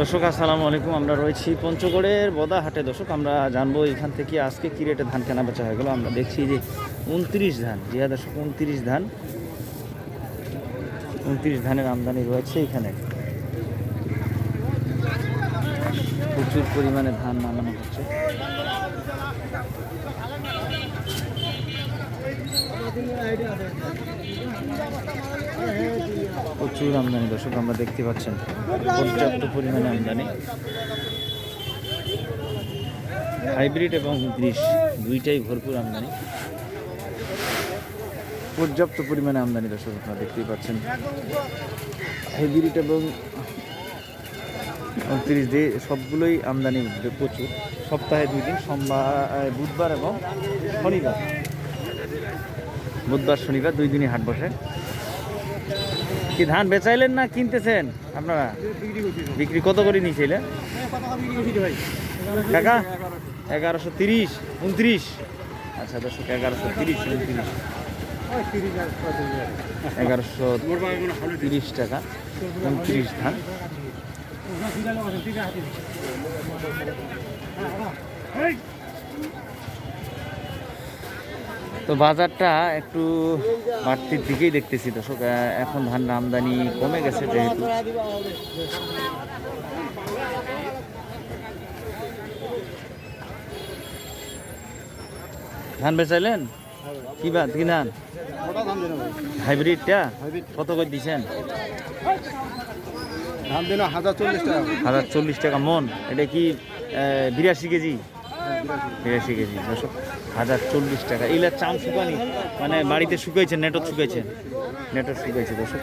দর্শক, আসসালামু আলাইকুম। আমরা রয়েছি পঞ্চগড়ের বদা হাটে দর্শক, আমরা জানব এখান থেকে আজকে কী রেটে ধান কেনা বেচা হয়ে গেল। আমরা দেখছি যে উনত্রিশ ধান জিয়া দর্শক, উনত্রিশ ধান। উনত্রিশ ধানের আমদানি রয়েছে এখানে। প্রচুর পরিমাণে ধান নামানো হচ্ছে। প্রচুর আমদানি, দর্শক, আমরা দেখতে পাচ্ছেন। পর্যাপ্ত পরিমাণে আমদানি। হাইব্রিড এবং গ্রিস, দুইটাই ভরপুর আমদানি। পর্যাপ্ত পরিমাণে আমদানি, দর্শক, আপনারা দেখতেই পাচ্ছেন। হাইব্রিড এবং উনত্রিশ দিয়ে সবগুলোই আমদানি, প্রচুর। সপ্তাহে দুই দিন, সোমবার, বুধবার এবং শনিবার। বুধবার শনিবার দুই দিনই হাট বসে। কি ধান বেচাইলেন না কিনতেছেন আপনারা? বিক্রি কত করে নিয়েছিলেন কাকা, এগারোশো তিরিশ, উনত্রিশ। আচ্ছা দর্শক, এগারোশো তিরিশ, উনত্রিশ। এগারোশো তিরিশ টাকা, উনত্রিশ ধান। তো বাজারটা একটু বাড়তির দিকেই দেখতেছি, দর্শক। এখন ধান আমদানি কমে গেছে যেহেতু। ধান বেচাইলেন? কি বা কি ধান? হাইব্রিডটা? কত করে দিন হাজার চল্লিশ টাকা হাজার চল্লিশ টাকা মন। এটা কি বিরাশি কেজি? বিরাশি কেজি, দর্শক। হাজার চল্লিশ টাকা। এইগুলা চাম শুকানি মানে বাড়িতে শুকাইছে নেটত শুকাইছে। নেটত শুকাইছে দর্শক।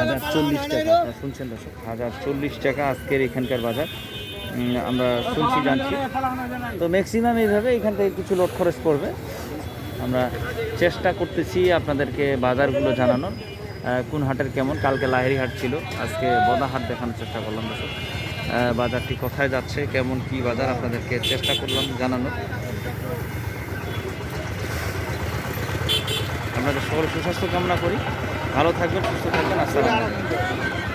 হাজার চল্লিশ টাকা, আপনারা শুনছেন দর্শক। হাজার চল্লিশ টাকা আজকের এখানকার বাজার। আমরা শুনছি, জানছি। তো ম্যাক্সিমাম এইভাবে এখান থেকে কিছু লোড খরচ পড়বে। আমরা চেষ্টা করতেছি আপনাদেরকে বাজারগুলো জানানোর। কোন হাটের কেমন? কালকে লাহেরি হাট ছিল। আজকে বদা হাট দেখানোর চেষ্টা করলাম দর্শক। বাজারটি কোথায় যাচ্ছে, কেমন, কি বাজার, আপনাদেরকে চেষ্টা করলাম জানানোর। আপনাদের সকল সুস্বাস্থ্য কামনা করি। ভালো থাকবেন সুস্থ থাকবেন আসসালাম